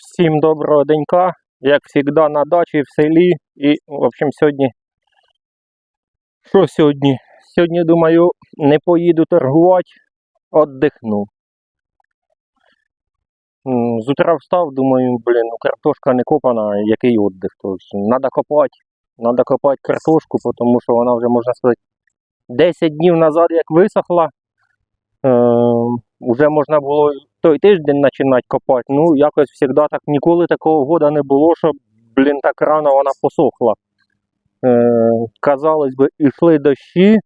Всім доброго денька, як завжди на дачі в селі. І, в общем, сьогодні. Що сьогодні? Сьогодні, думаю, не поїду торгувати, віддихну. З утра встав, думаю, блін, ну картошка не копана, який віддих. Треба копати. Треба копати картошку, тому що вона вже, можна сказати, 10 днів назад як висохла. Е, вже можна було той тиждень починати копати. Ну, якось завжди так ніколи такого года не було, щоб, блін, так рано вона посохла. Е, казалось би, йшли дощі,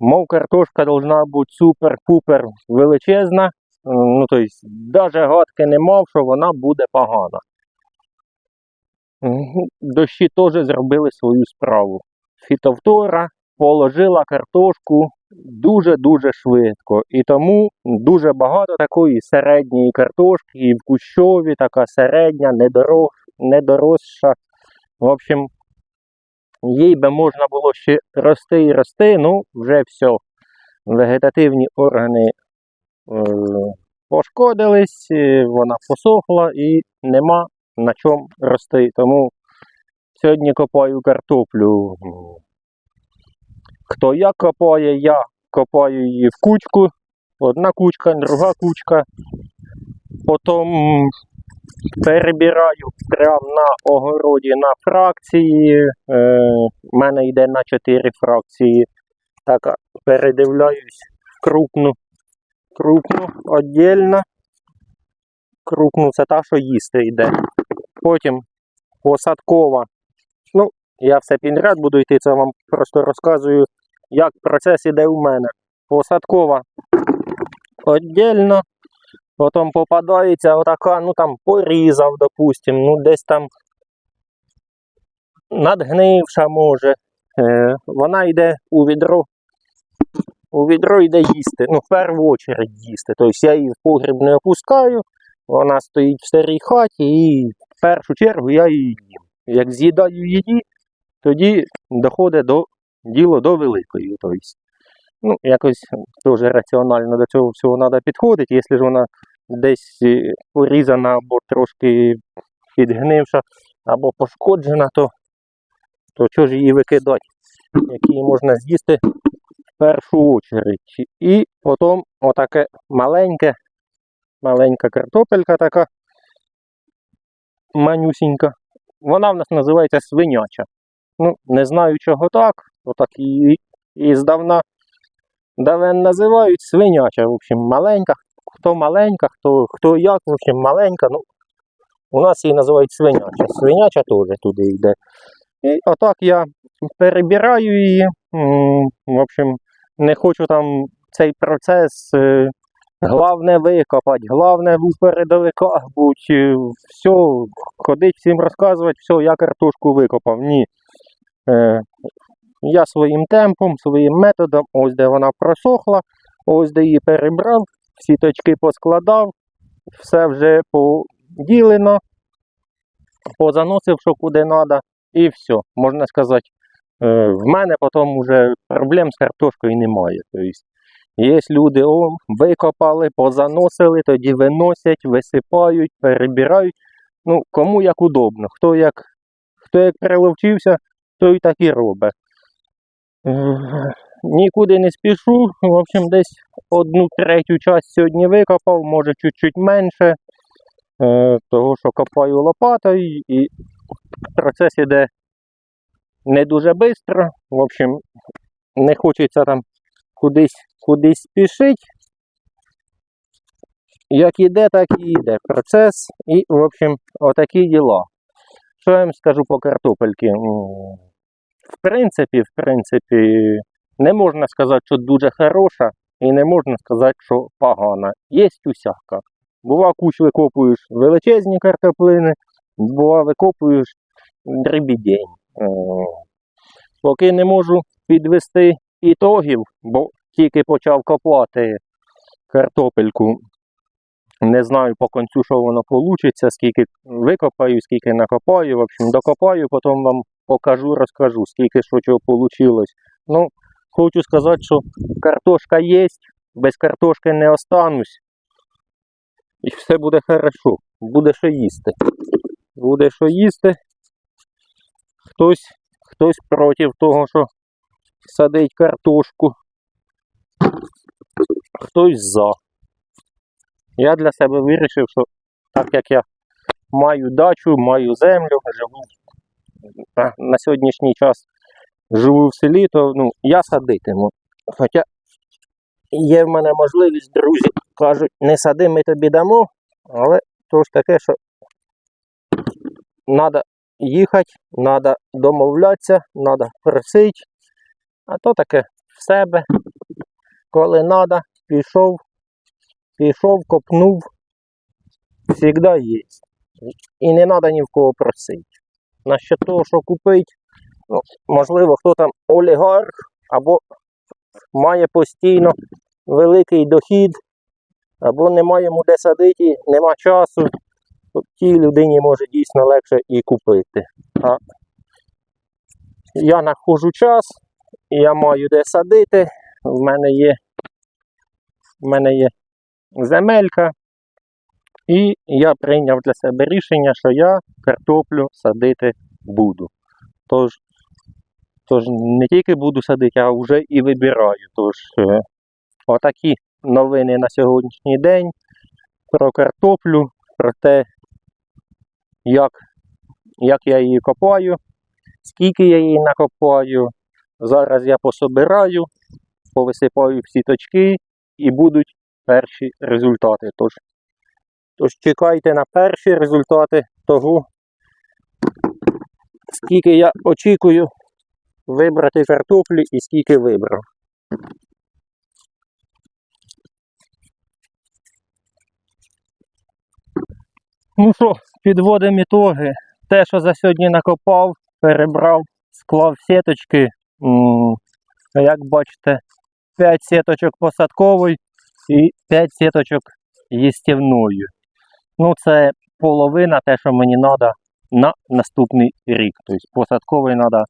мов картошка должна бути супер-пупер величезна. Е, ну, тобто, навіть гадки не мав, що вона буде погана. Дощі теж зробили свою справу. Фітовтора положила картошку дуже-дуже швидко. І тому дуже багато такої середньої картошки, і в кущові така середня, недорос, недоросша. В общем, їй би можна було ще рости і рости, ну вже все. Вегетативні органи е, пошкодились, е, вона посохла і нема на чому рости. Тому сьогодні копаю картоплю. Хто як копає, я копаю її в кучку. Одна кучка, друга кучка. Потім перебираю прямо на огороді на фракції. Е, мене йде на 4 фракції. Так, передивляюсь крупну. Крупну віддільно. Крупну це та, що їсти йде. Потім посадкова. Ну, я все підряд буду йти, це вам просто розказую, як процес іде у мене. Посадкова віддільно, потім попадається отака, ну там порізав, допустим, ну десь там надгнивша може. Е, вона йде у відро. У відро йде їсти. Ну, в першу чергу їсти. Тобто я її в погріб не опускаю, вона стоїть в старій хаті і в першу чергу я її їм. Як з'їдаю її, тоді доходить до діло до великої. Тобто, ну, якось дуже раціонально до цього всього треба підходити. Якщо ж вона десь е, порізана або трошки підгнивша, або пошкоджена, то, то чого ж її викидати, як її можна з'їсти в першу очередь. І потім отаке маленьке, маленька картопелька така манюсінька. Вона в нас називається свиняча. Ну, не знаю чого так. Отак і, і здавна давен називають свиняча. В общем, маленька. Хто маленька, хто, хто як, в общем, маленька. Ну, у нас її називають свиняча. Свиняча теж туди йде. І отак я перебираю її. В общем, не хочу там цей процес. е, Главне викопати, головне в передовиках бути, е, все, ходить всім розказувати, все, я картошку викопав. Ні. Е, я своїм темпом, своїм методом, ось де вона просохла, ось де її перебрав, всі точки поскладав, все вже поділено, позаносив, що куди треба, і все. Можна сказати, е, в мене потім вже проблем з картошкою немає. Тобто, Є люди, о, викопали, позаносили, тоді виносять, висипають, перебирають. Ну, кому як удобно. Хто як, хто як приловчився, той так і робить. Нікуди не спішу. В общем, десь одну третю часть сьогодні викопав, може чуть-чуть менше. Е, того, що копаю лопатою і процес іде не дуже швидко. В общем, не хочеться там кудись кудись спішить. Як іде, так і йде процес. І, в общем, отакі діла. Що я вам скажу по картопельки? В принципі, в принципі, не можна сказати, що дуже хороша, і не можна сказати, що погана. Є усяка. Бува, куч викопуєш величезні картоплини, бува, викопуєш дрібідень. Е, Поки не можу підвести ітогів, бо тільки почав копати картопельку. Не знаю по концю, що воно вийде, скільки викопаю, скільки накопаю. В общем, докопаю, потім вам покажу, розкажу, скільки що чого вийшло. Ну, хочу сказати, що картошка є, без картошки не останусь. І все буде хорошо. Буде що їсти. Буде що їсти. Хтось, хтось проти того, що садить картошку. Хтось за. Я для себе вирішив, що так як я маю дачу, маю землю, живу на сьогоднішній час живу в селі, то ну, я садитиму. Хоча є в мене можливість, друзі кажуть, не сади, ми тобі дамо, але то ж таке, що треба їхати, треба домовлятися, треба просити, а то таке в себе, коли треба, пішов, пішов, копнув, завжди є. І не треба ні в кого просити. Насчет того, що купити, ну, можливо, хто там олігарх або має постійно великий дохід, або немає йому де садити, нема часу, то тій людині може дійсно легше і купити. А я знаходжу час, я маю де садити. В мене є, в мене є земелька, і я прийняв для себе рішення, що я картоплю садити буду. Тож, тож не тільки буду садити, а вже і вибираю. Тож, е, отакі новини на сьогоднішній день про картоплю, про те, як, як я її копаю, скільки я її накопаю. Зараз я пособираю, повисипаю всі точки і будуть перші результати. Тож, тож чекайте на перші результати того, скільки я очікую вибрати картоплі і скільки вибрав. Ну що, підводимо ітоги. Те, що за сьогодні накопав, перебрав, склав сіточки. Як бачите, 5 сіточок посадкової і 5 сіточок їстівною. Ну, це половина те, що мені треба на наступний рік. Тобто посадковий треба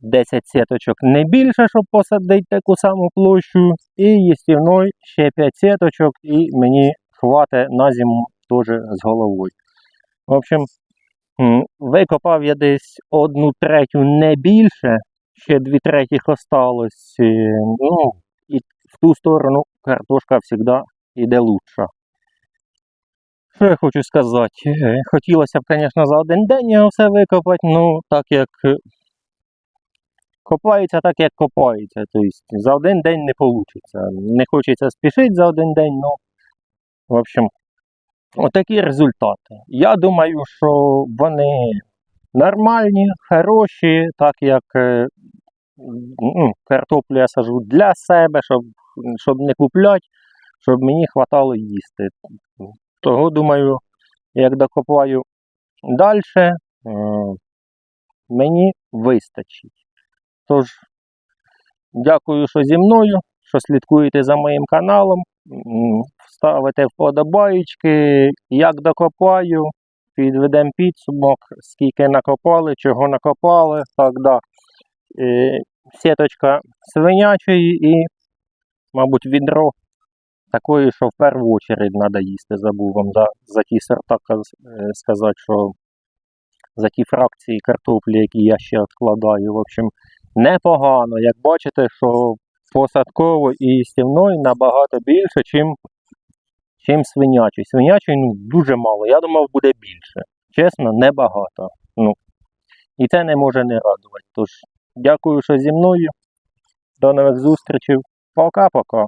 10 сіточок не більше, щоб посадити таку саму площу. І їстівної ще 5 сіточок, і мені хватить на зиму теж з головою. В общем, викопав я десь одну третю не більше, ще дві третіх осталось. е, Ну, і в ту сторону картошка завжди йде лучше. Що я хочу сказати? Е, Хотілося б, звісно, за один день його все викопати, ну так як е, копається, так як копається. Тобто за один день не вийде. Не хочеться спішити за один день, ну, в общем, отакі результати. Я думаю, що вони нормальні, хороші, так як е, ну, картоплю я сажу для себе, щоб, щоб не купляти, щоб мені хватало їсти. Того думаю, як докопаю далі, мені вистачить. Тож, дякую, що зі мною, що слідкуєте за моїм каналом. Ставите вподобаєчки, як докопаю, підведемо підсумок, скільки накопали, чого накопали. Так, да. Е, сіточка свинячої і, мабуть, відро такої, що в першу чергу треба їсти. Забув вам за, за ті сорта е, сказати, що за ті фракції картоплі, які я ще відкладаю. В общем, непогано. Як бачите, що посадково і стівної набагато більше, чим, чим свинячий. Свинячий ну, дуже мало. Я думав, буде більше. Чесно, небагато. Ну, і це не може не радувати. Тож, дякую, що зі мною. До нових зустрічей. Пока-пока.